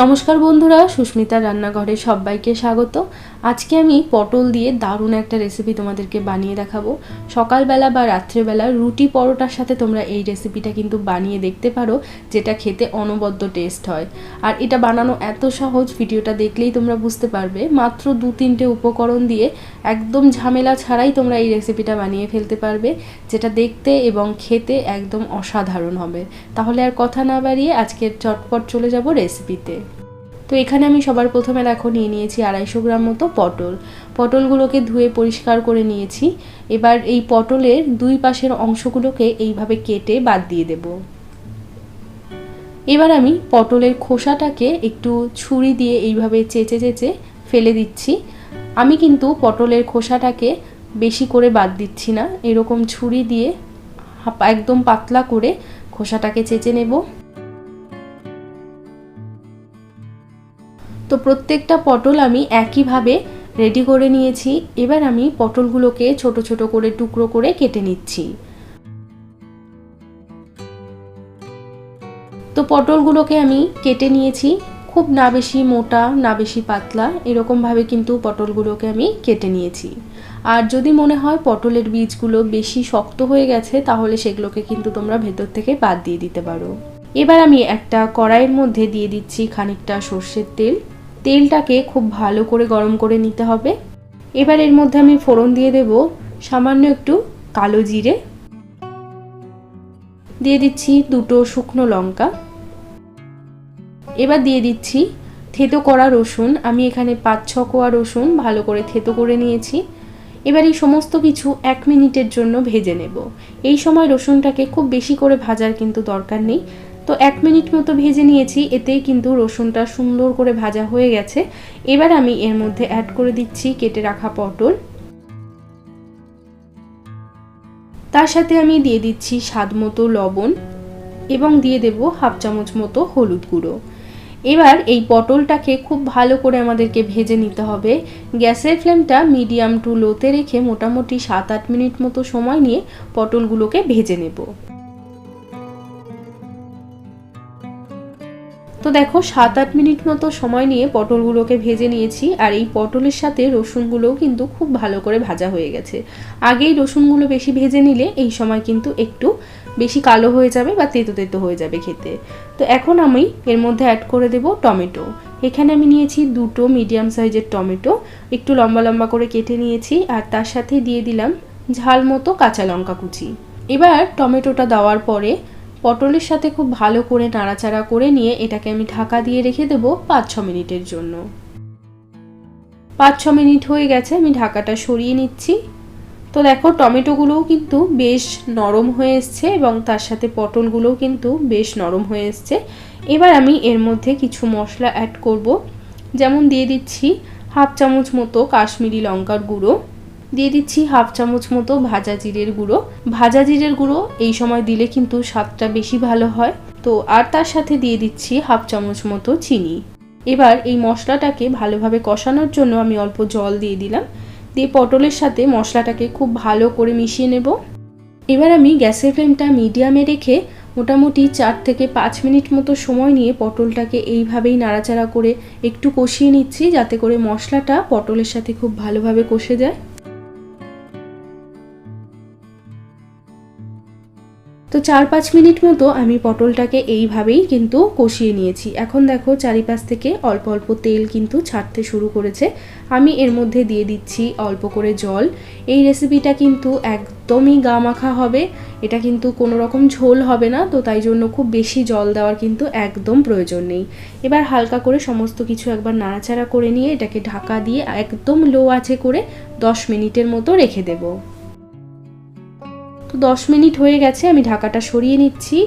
নমস্কার বন্ধুরা সুস্মিতা রান্নাঘরে সবাইকে স্বাগত। আজকে আমি পটল দিয়ে দারুণ একটা রেসিপি তোমাদেরকে বানিয়ে দেখাবো। সকালবেলা বা রাত্রেবেলা রুটি পরোটার সাথে তোমরা এই রেসিপিটা কিন্তু বানিয়ে দেখতে পারো, যেটা খেতে অনবদ্য টেস্ট হয়। আর এটা বানানো এত সহজ, ভিডিওটা দেখলেই তোমরা বুঝতে পারবে। মাত্র দু তিনটে উপকরণ দিয়ে একদম ঝামেলা ছাড়াই তোমরা এই রেসিপিটা বানিয়ে ফেলতে পারবে, যেটা দেখতে এবং খেতে একদম অসাধারণ হবে। তাহলে আর কথা না বাড়িয়ে আজকের চটপট চলে যাব রেসিপিতে তো এখানে আমি সবার প্রথমে দেখো নিয়ে নিয়েছি আড়াইশো গ্রাম মতো পটল। পটলগুলোকে ধুয়ে পরিষ্কার করে নিয়েছি। এবার এই পটলের দুই পাশের অংশগুলোকে এইভাবে কেটে বাদ দিয়ে দেব। এবার আমি পটলের খোসাটাকে একটু ছুরি দিয়ে এইভাবে চেচে চেচে ফেলে দিচ্ছি। আমি কিন্তু পটলের খোসাটাকে বেশি করে বাদ দিচ্ছি না। এরকম ছুরি দিয়ে একদম পাতলা করে খোসাটাকে চেচে নেব। তো প্রত্যেকটা পটল আমি একইভাবে রেডি করে নিয়েছি। এবার আমি পটলগুলোকে ছোট ছোট করে টুকরো করে কেটে নিচ্ছি। তো পটলগুলোকে আমি কেটে নিয়েছি। খুব না বেশি মোটা, না বেশি পাতলা, এরকমভাবে কিন্তু পটলগুলোকে আমি কেটে নিয়েছি। আর যদি মনে হয় পটলের বীজগুলো বেশি শক্ত হয়ে গেছে, তাহলে সেগুলোকে কিন্তু তোমরা ভেতর থেকে বাদ দিয়ে দিতে পারো। এবার আমি একটা কড়াইয়ের মধ্যে দিয়ে দিচ্ছি খানিকটা সর্ষের তেল। তেলটাকে খুব ভালো করে গরম করে নিতে হবে। এবার এর মধ্যে আমি ফোড়ন দিয়ে দেব। সামান্য একটু কালো জিরে। দিয়ে দিচ্ছি দুটো শুকনো লঙ্কা। এবার দিয়ে দিচ্ছি থেতো করা রসুন। আমি এখানে পাঁচ ছ কোয়া রসুন ভালো করে থেতো করে নিয়েছি। এবার এই সমস্ত কিছু এক মিনিটের জন্য ভেজে নেব। এই সময় রসুনটাকে খুব বেশি করে ভাজার কিন্তু দরকার নেই। তো এক মিনিট মতো ভেজে নিয়েছি, এতেই কিন্তু রসুনটা সুন্দর করে ভাজা হয়ে গেছে। এবার আমি এর মধ্যে অ্যাড করে দিচ্ছি কেটে রাখা পটল। তার সাথে আমি দিয়ে দিচ্ছি স্বাদ মতো লবণ এবং দিয়ে দেব হাফ চামচ মতো হলুদ গুঁড়ো। এবার এই পটলটাকে খুব ভালো করে আমাদেরকে ভেজে নিতে হবে। গ্যাসের ফ্লেমটা মিডিয়াম টু লোতে রেখে মোটামুটি সাত আট মিনিট মতো সময় নিয়ে পটলগুলোকে ভেজে নেব। তো দেখো সাত আট মিনিট মতো সময় নিয়ে পটলগুলোকে ভেজে নিয়েছি, আর এই পটলের সাথে রসুনগুলোও কিন্তু খুব ভালো করে ভাজা হয়ে গেছে। আগেই রসুনগুলো বেশি ভেজে নিলে এই সময় কিন্তু একটু বেশি কালো হয়ে যাবে বা তেতো তেতো হয়ে যাবে খেতে। তো এখন আমি এর মধ্যে অ্যাড করে দেব টমেটো। এখানে আমি নিয়েছি দুটো মিডিয়াম সাইজের টমেটো, একটু লম্বা লম্বা করে কেটে নিয়েছি, আর তার সাথে দিয়ে দিলাম ঝাল মতো কাঁচা লঙ্কা কুচি। এবার টমেটোটা দেওয়ার পরে পটলের সাথে খুব ভালো করে নাড়াচাড়া করে নিয়ে এটাকে আমি ঢাকা দিয়ে রেখে দেবো পাঁচ ছ মিনিটের জন্য। পাঁচ ছ মিনিট হয়ে গেছে, আমি ঢাকাটা সরিয়ে নিচ্ছি। তো দেখো, টমেটোগুলোও কিন্তু বেশ নরম হয়ে এসছে এবং তার সাথে পটলগুলোও কিন্তু বেশ নরম হয়ে এসছে। এবার আমি এর মধ্যে কিছু মশলা অ্যাড করব। যেমন দিয়ে দিচ্ছি হাফ চামচ মতো কাশ্মীরি লঙ্কার গুঁড়ো। দিয়ে দিচ্ছি হাফ চামচ মতো ভাজা জিরের গুঁড়ো। ভাজা জিরের গুঁড়ো এই সময় দিলে কিন্তু স্বাদটা বেশি ভালো হয়। তো আর তার সাথে দিয়ে দিচ্ছি হাফ চামচ মতো চিনি। এবার এই মশলাটাকে ভালোভাবে কষানোর জন্য আমি অল্প জল দিয়ে দিলাম। দিয়ে পটলের সাথে মশলাটাকে খুব ভালো করে মিশিয়ে নেব। এবার আমি গ্যাসের ফ্লেমটা মিডিয়ামে রেখে মোটামুটি চার থেকে পাঁচ মিনিট মতো সময় নিয়ে পটলটাকে এইভাবেই নাড়াচাড়া করে একটু কষিয়ে নিচ্ছি, যাতে করে মশলাটা পটলের সাথে খুব ভালোভাবে কষে যায়। তো চার পাঁচ মিনিট মতো আমি পটলটাকে এইভাবেই কিন্তু কষিয়ে নিয়েছি। এখন দেখো চারিপাশ থেকে অল্প অল্প তেল কিন্তু ছাড়তে শুরু করেছে। আমি এর মধ্যে দিয়ে দিচ্ছি অল্প করে জল। এই রেসিপিটা কিন্তু একদমই গা মাখা হবে। এটা কিন্তু কোনো রকম ঝোল হবে না, তো তাই জন্য খুব বেশি জল দেওয়ার কিন্তু একদম প্রয়োজন নেই। এবার হালকা করে সমস্ত কিছু একবার নাড়াচাড়া করে নিয়ে এটাকে ঢাকা দিয়ে একদম লো আছে করে দশ মিনিটের মতো রেখে দেবো। তো দশ মিনিট হয়ে গেছে, আমি ঢাকাটা সরিয়ে নিচ্ছি।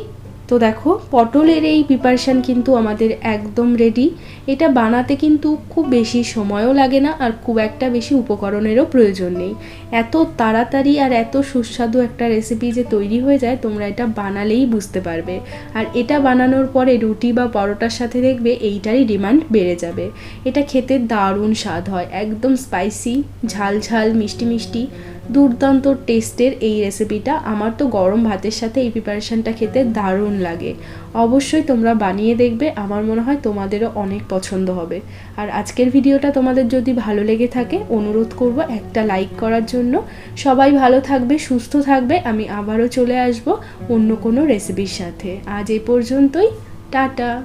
তো দেখো, পটলের এই প্রিপারেশান কিন্তু আমাদের একদম রেডি এটা বানাতে কিন্তু খুব বেশি সময়ও লাগে না আর খুব একটা বেশি উপকরণেরও প্রয়োজন নেই। এত তাড়াতাড়ি আর এত সুস্বাদু একটা রেসিপি যে তৈরি হয়ে যায়, তোমরা এটা বানালেই বুঝতে পারবে। আর এটা বানানোর পরে রুটি বা পরোটার সাথে দেখবে এইটারই ডিমান্ড বেড়ে যাবে। এটা খেতে দারুণ স্বাদ হয়, একদম স্পাইসি ঝাল ঝাল, মিষ্টি মিষ্টি। দুর্দান্ত টেস্টের এই রেসিপিটা আমার তো গরম ভাতের সাথে এই প্রিপারেশনটা খেতে দারুণ লাগে। অবশ্যই তোমরা বানিয়ে দেখবে, আমার মনে হয় তোমাদেরও অনেক পছন্দ হবে। আর আজকের ভিডিওটা তোমাদের যদি ভালো লেগে থাকে, অনুরোধ করব একটা লাইক করার জন্য। সবাই ভালো থাকবে, সুস্থ থাকবে, আমি আবারও চলে আসব অন্য কোনো রেসিপির সাথে। আজ এ পর্যন্তই, টাটা!